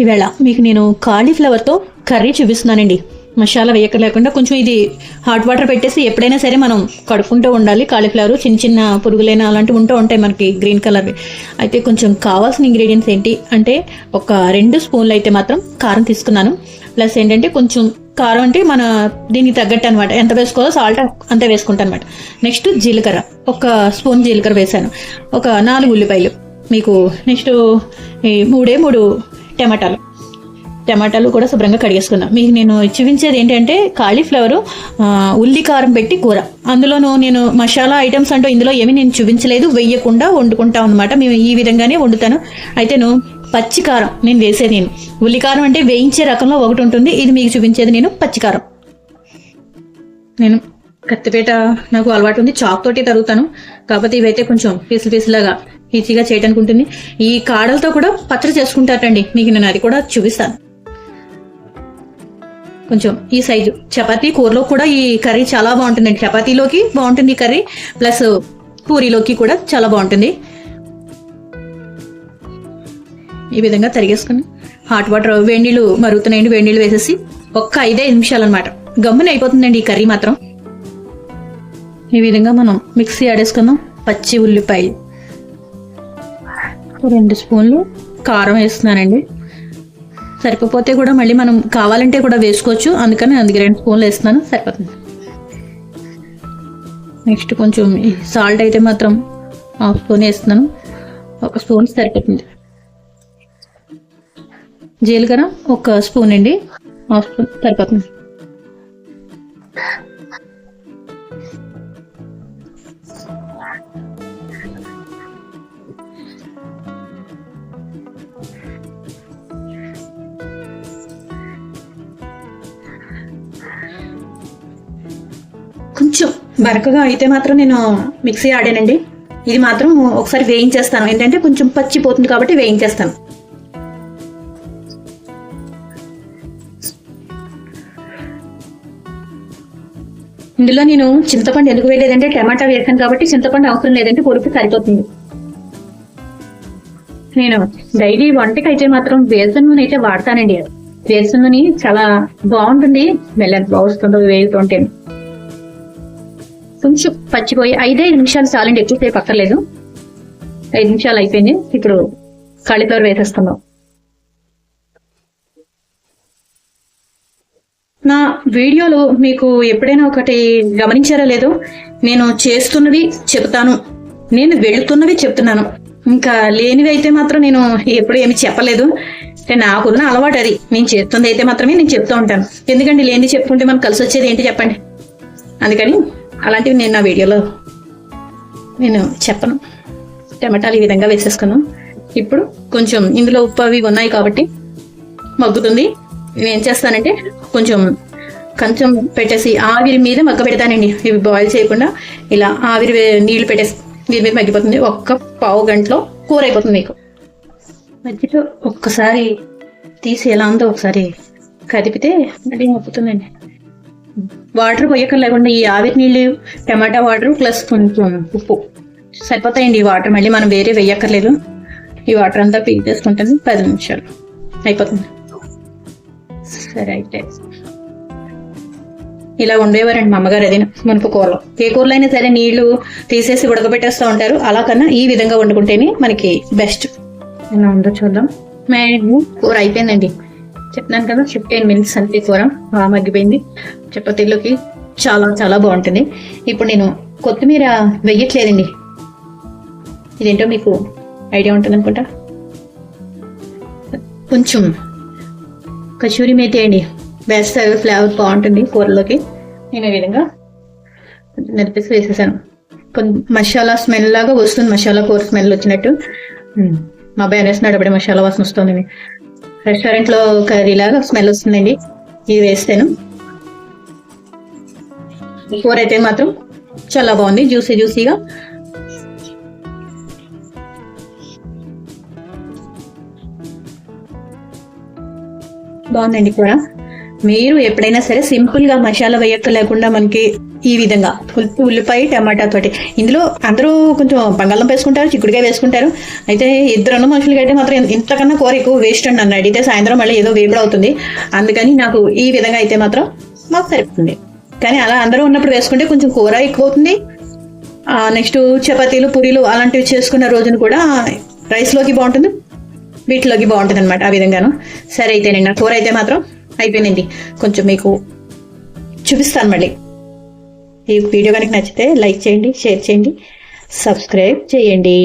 ఈవేళ మీకు నేను కాలీఫ్లవర్తో కర్రీ చూపిస్తున్నానండి. మసాలా వేయక లేకుండా కొంచెం ఇది హాట్ వాటర్ పెట్టేసి ఎప్పుడైనా సరే మనం కడుక్కుంటూ ఉండాలి. కాలీఫ్లవర్ చిన్న చిన్న పురుగులైన అలాంటివి ఉంటూ ఉంటాయి మనకి గ్రీన్ కలర్వి. అయితే కొంచెం కావాల్సిన ఇంగ్రీడియంట్స్ ఏంటి అంటే ఒక రెండు స్పూన్లు అయితే మాత్రం కారం తీసుకున్నాను. ప్లస్ ఏంటంటే కొంచెం కారం అంటే మన దీనికి తగ్గట్టు అనమాట ఎంత వేసుకోవాలో సాల్ట్ అంతే వేసుకుంటాను అనమాట నెక్స్ట్ జీలకర్ర. ఒక స్పూన్ జీలకర్ర వేసాను ఒక నాలుగు ఉల్లిపాయలు. మీకు నెక్స్ట్ ఈ మూడే మూడు టమాటాలు. టమాటాలు కూడా శుభ్రంగా కడిగేసుకున్నాం. మీకు నేను చూపించేది ఏంటంటే కాలీఫ్లవర్ ఉల్లి కారం పెట్టి కూర. అందులోనూ నేను మసాలా ఐటమ్స్ అంటూ ఇందులో ఏమీ నేను చూపించలేదు. వెయ్యకుండా వండుకుంటాం అనమాట మేము ఈ విధంగానే వండుతాను. అయితేను పచ్చి కారం నేను వేసేది నేను. ఉల్లి కారం అంటే వేయించే రకంలో ఒకటి ఉంటుంది. ఇది మీకు చూపించేది నేను పచ్చికారం నేను కత్తిపేట నాకు అలవాటు ఉంది. చాక్ తోటి తరుగుతాను. కాకపోతే ఇవైతే కొంచెం పీసులు పీసులాగా ఈజీగా చేయడానికి ఉంటుంది ఈ కాడలతో కూడా పచ్చడి చేసుకుంటారండి. మీకు నేను అది కూడా చూపిస్తాను. కొంచెం ఈ సైజు. చపాతీ కూరలో కూడా ఈ కర్రీ చాలా బాగుంటుందండి. చపాతీలోకి బాగుంటుంది ఈ కర్రీ. ప్లస్ పూరీలోకి కూడా చాలా బాగుంటుంది. ఈ విధంగా తరిగేసుకుని హాట్ వాటర్ వేడినీళ్ళు మరుగుతున్నాయండి. వేడినీళ్ళు వేసేసి ఒక్క ఐదే నిమిషాలు అనమాట గమ్మున అయిపోతుందండి ఈ కర్రీ మాత్రం. ఈ విధంగా మనం మిక్సీ ఆడేసుకుందాం పచ్చి ఉల్లిపాయలు. రెండు స్పూన్లు కారం వేస్తున్నానండి. సరిపోతే కూడా మళ్ళీ మనం కావాలంటే కూడా వేసుకోవచ్చు. అందుకని అందుకే రెండు స్పూన్లు వేస్తున్నాను. సరిపోతుంది. నెక్స్ట్ కొంచెం సాల్ట్ అయితే మాత్రం హాఫ్ స్పూన్ వేస్తున్నాను. ఒక స్పూన్ సరిపోతుంది. జీలకర్ర ఒక స్పూన్ అండి. హాఫ్ స్పూన్ సరిపోతుంది. కొంచెం బరకగా అయితే మాత్రం నేను మిక్సీ ఆడానండి. ఇది మాత్రం ఒకసారి వేయించేస్తాను. ఏంటంటే కొంచెం పచ్చిపోతుంది కాబట్టి వేయించేస్తాను. ఇందులో నేను చింతపండు ఎందుకు వేయలేదంటే టమాటా వేసాను కాబట్టి చింతపండు అవసరం లేదంటే పొడుపు సరిపోతుంది. నేను డైలీ వంటకి అయితే మాత్రం వేసన నూనె అయితే వాడతానండి. వేసన నూనె చాలా బాగుంటుంది. మెల్లెంత బాగుస్తుందో వేగుతుంటే కొంచెం పచ్చిపోయి ఐదే నిమిషాలు చాలండి ఎక్కువసేపు అక్కర్లేదు. ఐదు నిమిషాలు అయిపోయింది. ఇప్పుడు కాలీఫ్లవర్ వేసేస్తున్నాం నా వీడియోలో మీకు ఎప్పుడైనా ఒకటి గమనించారా లేదో నేను చేస్తున్నవి చెప్తాను నేను వెళుతున్నవి చెప్తున్నాను ఇంకా లేనివి అయితే మాత్రం నేను ఎప్పుడు ఏమి చెప్పలేదు. నాకున్న అలవాటు అది. నేను చేస్తుంది అయితే మాత్రమే నేను చెప్తూ ఉంటాను. ఎందుకంటే లేనిది చెప్పుకుంటే మనం కలిసి వచ్చేది ఏంటి చెప్పండి? అందుకని అలాంటివి నేను నా వీడియోలో నేను చెప్పను. టమాటాలు ఈ విధంగా వేసేసుకున్నాను ఇప్పుడు కొంచెం ఇందులో ఉప్పు అవి ఉన్నాయి కాబట్టి మగ్గుతుంది. నేను ఏం చేస్తానంటే కొంచెం కొంచెం పెట్టేసి ఆవిరి మీద మగ్గ పెడతానండి ఇవి బాయిల్ చేయకుండా ఇలా ఆవిరి నీళ్ళు నీళ్ళు పెట్టేసి దీని మీద మగ్గిపోతుంది. ఒక్క పావు గంటలో కూర అయిపోతుంది మీకు. మధ్యలో ఒక్కసారి తీసి ఎలా ఉందో ఒకసారి కదిపితే మళ్ళీ మగ్గుతుందండి. వాటర్ పోయక లేకుండా ఈ ఆవిరి నీళ్ళు టమాటా వాటర్ ప్లస్ కొంచెం ఉప్పు. సరిపోతాయండి ఈ వాటర్. మళ్ళీ మనం వేరే వేయక్కర్లేదు. ఈ వాటర్ అంతా పీల్ చేసుకుంటుంది పది నిమిషాలు. అయిపోతుంది. సరే అయితే. ఇలా ఉండేవారండి మా అమ్మగారు అది మునుపు కూరలో. ఏ కూరలో అయినా సరే నీళ్ళు తీసేసి ఉడకబెట్టేస్తూ ఉంటారు. అలా కన్నా ఈ విధంగా వండుకుంటేనే మనకి బెస్ట్. ఎలా ఉందో చూద్దాం. మేము కూర అయిపోయిందండి. చెప్పినాను కదా ఫిఫ్టీన్ మినిట్స్ అంతే కూర బాగా మగ్గిపోయింది. చపాతీలోకి చాలా చాలా బాగుంటుంది. ఇప్పుడు నేను కొత్తిమీర వెయ్యట్లేదండి ఇదేంటో మీకు ఐడియా ఉంటుంది అనుకుంటా కొంచెం కచూరి మేతి అండి. వేస్తారు ఫ్లేవర్ బాగుంటుంది కూరలోకి. నేను ఈ విధంగా నిలిపేసి వేసేసాను. కొంచెం మసాలా స్మెల్ లాగా వస్తుంది మసాలా కూర స్మెల్ వచ్చినట్టు. మా అబ్బాయి అనేస్తున్నాడు అప్పుడే మసాలా వాసన వస్తుంది. రెస్టారెంట్లో కర్రీ లాగా స్మెల్ వస్తుందండి. ఇది వేస్తాను. కూర అయితే మాత్రం చాలా బాగుంది జ్యూసీ జ్యూసీగా. బాగుందండి కూర. మీరు ఎప్పుడైనా సరే సింపుల్గా మసాలా వేయక్క లేకుండా మనకి ఈ విధంగా ఉల్లిపాయ టమాటా తోటి. ఇందులో అందరూ కొంచెం బంగాళం వేసుకుంటారు చిక్కుడుకాయ వేసుకుంటారు. అయితే ఇద్దరు మనుషులకి అయితే మాత్రం ఇంతకన్నా కూర ఎక్కువ వేస్ట్ అండి నన్ను అడిగితే సాయంత్రం మళ్ళీ ఏదో వేపుడు అవుతుంది. అందుకని నాకు ఈ విధంగా అయితే మాత్రం మాకు సరిపోతుంది. కానీ అలా అందరూ ఉన్నప్పుడు వేసుకుంటే కొంచెం కూర ఎక్కువ అవుతుంది నెక్స్ట్ చపాతీలు పూరీలు అలాంటివి చేసుకున్న రోజున కూడా రైస్లోకి బాగుంటుంది. వీటిలోకి బాగుంటుంది అనమాట ఆ విధంగాను. సరే అయితే నేను కూర అయితే మాత్రం అయిపోయింది కొంచెం మీకు చూపిస్తాను మళ్ళీ. ఈ వీడియో కనుక నచ్చితే లైక్ చేయండి షేర్ చేయండి సబ్స్క్రైబ్ చేయండి.